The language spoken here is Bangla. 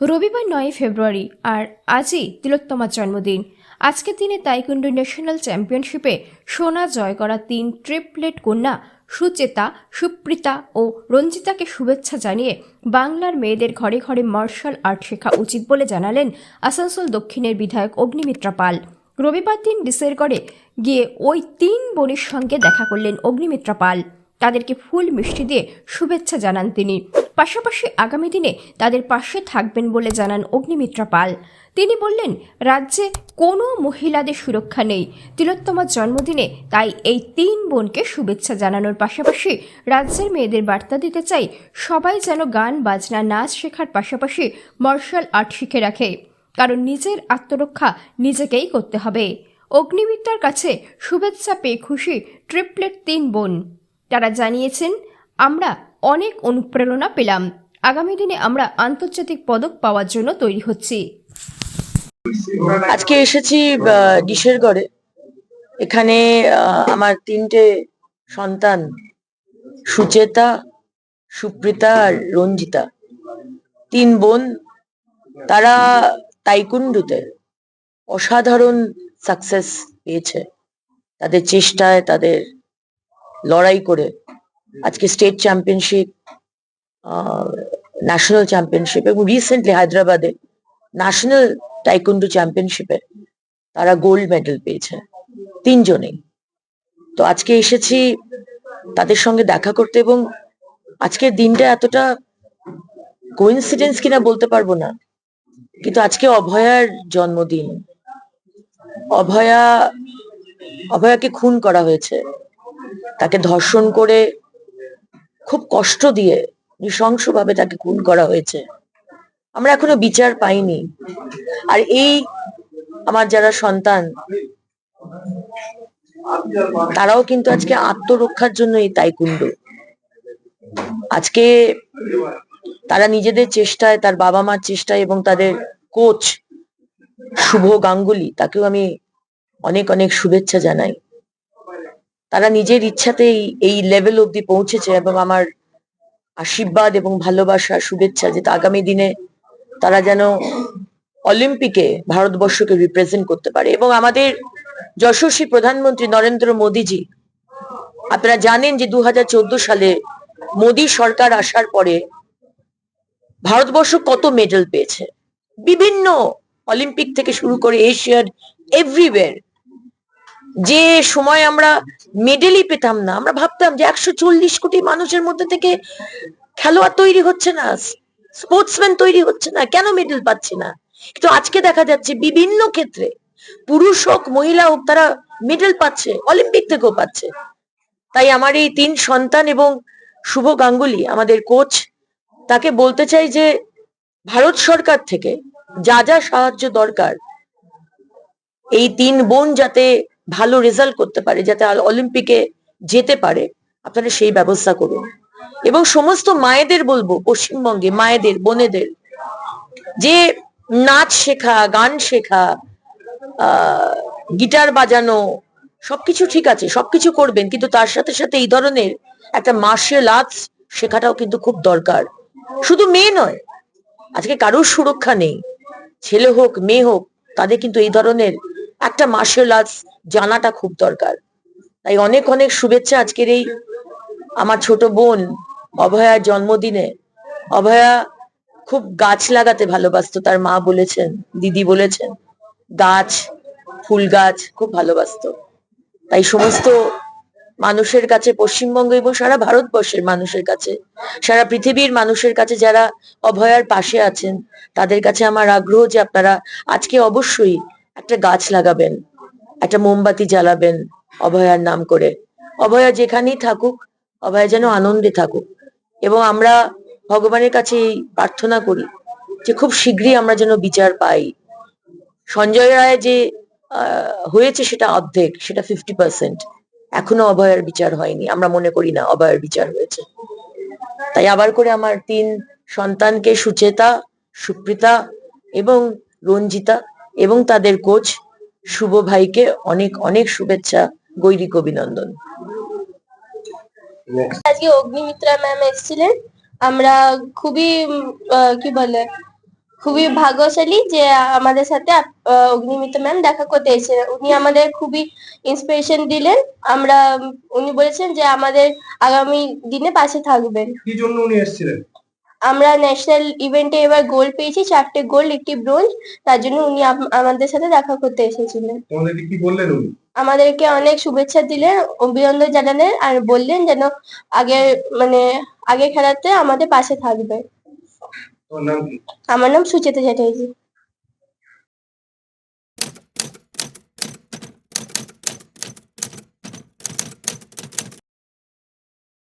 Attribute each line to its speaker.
Speaker 1: রবিবার নয় ফেব্রুয়ারি আর আজই তিলোত্তমার জন্মদিন। আজকের দিনে তাইকুন্ডু ন্যাশনাল চ্যাম্পিয়নশিপে সোনা জয় করা তিন ট্রিপলেট কন্যা সুচেতা, সুপ্রিতা ও রঞ্জিতাকে শুভেচ্ছা জানিয়ে বাংলার মেয়েদের ঘরে ঘরে মার্শাল আর্ট শেখা উচিত বলে জানালেন আসানসোল দক্ষিণের বিধায়ক অগ্নিমিত্রা পাল। রবিবার দিন ডিসেরগড়ে গিয়ে ওই তিন বোনের সঙ্গে দেখা করলেন অগ্নিমিত্রা পাল। তাদেরকে ফুল মিষ্টি দিয়ে শুভেচ্ছা জানান তিনি। পাশাপাশি আগামী দিনে তাদের পাশে থাকবেন বলে জানান অগ্নিমিত্রা পাল। তিনি বললেন, রাজ্যে কোনো মহিলাদের সুরক্ষা নেই। তিলোত্তমার জন্মদিনে তাই এই তিন বোনকে শুভেচ্ছা জানানোর পাশাপাশি রাজ্যের মেয়েদের বার্তা দিতে চাই, সবাই যেন গান, বাজনা, নাচ শেখার পাশাপাশি মার্শাল আর্ট শিখে রাখে। কারণ নিজের আত্মরক্ষা নিজেকেই করতে হবে। অগ্নিমিত্রার কাছে শুভেচ্ছা পেয়ে খুশি ট্রিপলেট তিন বোন। তারা জানিয়েছেন, আমরা অনেক অনুপ্রেরণা পেলাম। আগামী দিনে আমরা আন্তর্জাতিক পদক পাওয়ার জন্য তৈরি হচ্ছি।
Speaker 2: আজকে এসেছি ডিশেরগড়ে এখানে আমার তিনটে সন্তান, সুচেতা, সুপ্রিতা আর রঞ্জিতা। তিন বোন, তারা তাইকুন্ডুতে অসাধারণ সাকসেস পেয়েছে। তাদের চেষ্টায়, তাদের লড়াই করে আজকে স্টেট চ্যাম্পিয়নশিপ ন্যাশনাল চ্যাম্পিয়নশিপ এবং রিসেন্টলি হায়দ্রাবাদে ন্যাশনাল টাইকুন্ডু চ্যাম্পিয়নশিপে তারা গোল্ড মেডেল পেয়েছে, তিনজনেই। তো আজকে এসেছি তাদের সঙ্গে দেখা করতে এবং আজকের দিনটা এতটা কোইন্সিডেন্স কিনা বলতে পারব না, কিন্তু আজকে অভয়ার জন্মদিন। অভয়া, অভয়াকে খুন করা হয়েছে। তাকে ধর্ষণ করে খুব কষ্ট দিয়ে নৃশংসভাবে তাকে খুন করা হয়েছে। আমরা এখনও বিচার পাইনি। আর এই আমার যারা সন্তান, তারাও কিন্তু আজকে আত্মরক্ষার জন্য এই তাইকুন্ডু আজকে তারা নিজেদের চেষ্টায়, তার বাবা মার চেষ্টায় এবং তাদের কোচ শুভ গাঙ্গুলি, তাকেও আমি অনেক অনেক শুভেচ্ছা জানাই। তারা নিজের ইচ্ছাতেই এই লেভেল অব্দি পৌঁছেছে এবং আমার আশীর্বাদ এবং ভালোবাসা, শুভেচ্ছা যে আগামী দিনে তারা যেন অলিম্পিকে ভারতবর্ষকে রিপ্রেজেন্ট করতে পারে। এবং আমাদের যশস্বী প্রধানমন্ত্রী নরেন্দ্র মোদীজি, আপনারা জানেন যে দু হাজার চোদ্দ সালে মোদী সরকার আসার পরে ভারতবর্ষ কত মেডেল পেয়েছে। বিভিন্ন অলিম্পিক থেকে শুরু করে এশিয়ার এভরিওয়ের যে সময় আমরা মেডেলই পেতাম না, আমরা ভাবতাম যে একশো চল্লিশ কোটি মানুষের মধ্যে থেকে খেলোয়াড় তৈরি হচ্ছে না স্পোর্টসম্যান তৈরি হচ্ছে না, কেন মেডেল পাচ্ছে না? কিন্তু আজকে দেখা যাচ্ছে বিভিন্ন ক্ষেত্রে পুরুষ হোক, মহিলা হোক, তারা মেডেল পাচ্ছে অলিম্পিক থেকেও পাচ্ছে। তাই আমার এই তিন সন্তান এবং শুভ গাঙ্গুলি, আমাদের কোচ তাকে বলতে চাই যে ভারত সরকার থেকে যা যা সাহায্য দরকার, এই তিন বোন যাতে ভালো রেজাল্ট করতে পারে, যাতে অলিম্পিকে যেতে পারে, আপনারা সেই ব্যবস্থা করুন। এবং সমস্ত মায়েদের বলব, পশ্চিমবঙ্গে মায়েদের, বোনেদের, যে নাচ শেখা, গান শেখা গিটার বাজানো, সবকিছু ঠিক আছে, সবকিছু করবেন, কিন্তু তার সাথে সাথে এই ধরনের একটা মার্শাল আর্টস শেখাটাও কিন্তু খুব দরকার। শুধু মেয়ে নয়, আজকে কারোর সুরক্ষা নেই, ছেলে হোক, মেয়ে হোক, তাদের কিন্তু এই ধরনের একটা মার্শাল আর্টস জানাটা খুব দরকার। তাই অনেক অনেক শুভেচ্ছা আজকের এই আমার ছোট বোন অভয়ার জন্মদিনে। অভয়া খুব গাছ লাগাতে ভালোবাসতো, তার মা বলেছেন, দিদি বলেছেন। গাছ, ফুল গাছ খুব ভালোবাসতো। তাই সমস্ত মানুষের কাছে, পশ্চিমবঙ্গ এবং সারা ভারতবর্ষের মানুষের কাছে, সারা পৃথিবীর মানুষের কাছে যারা অভয়ার পাশে আছেন, তাদের কাছে আমার আগ্রহ যে আপনারা আজকে অবশ্যই একটা গাছ লাগাবেন, একটা মোমবাতি জ্বালাবেন অভয়ার নাম করে। অভয়া যেখানেই থাকুক, অভয়া যেন আনন্দে থাকুক। এবং আমরা ভগবানের কাছে প্রার্থনা করি যে খুব শীঘ্রই আমরা যেন বিচার পাই। সঞ্জয় রায় যে হয়েছে সেটা অর্ধেক, সেটা ফিফটি পার্সেন্ট এখনও অভয়ার বিচার হয়নি, আমরা মনে করি না অভয়ার বিচার হয়েছে। তাই আবার করে আমার তিন সন্তানকে সুচেতা, সুপ্রিতা এবং রঞ্জিতা এবং তাদের কোচ শুভ ভাইকে অনেক অনেক শুভেচ্ছা গৈরিক অভিনন্দন।
Speaker 3: আজকে অগ্নিমিত্রা ম্যাম এসেছিলেন। আমরা খুবই আহ, কি বলে খুবই ভাগ্যশালী যে আমাদের সাথে আপ- আহ, অগ্নিমিতা ম্যাম দেখা করতে এসেছে উনি আমাদের খুবই ইন্সপিরেশন দিলেন। আমরা উনি বলেছেন যে আমাদের আগামী দিনে পাশে থাকবেন।
Speaker 4: কি জন্য উনি এসেছিলেন?
Speaker 3: আমরা ন্যাশনাল ইভেন্টে এবার গোল্ড পেয়েছি চারটে গোল্ড একটি ব্রোঞ্জ তার জন্য উনি আমাদের সাথে দেখা করতে এসেছিলেন।
Speaker 4: তোমাদেরকে কি বললেন উনি?
Speaker 3: আমাদেরকে অনেক শুভেচ্ছা দিলেন অভিনন্দন জানালেন আর বললেন যেন আগের মানে আগে খেলাতে আমাদের পাশে থাকবে। আমার নাম সুচেতা চ্যাটার্জি।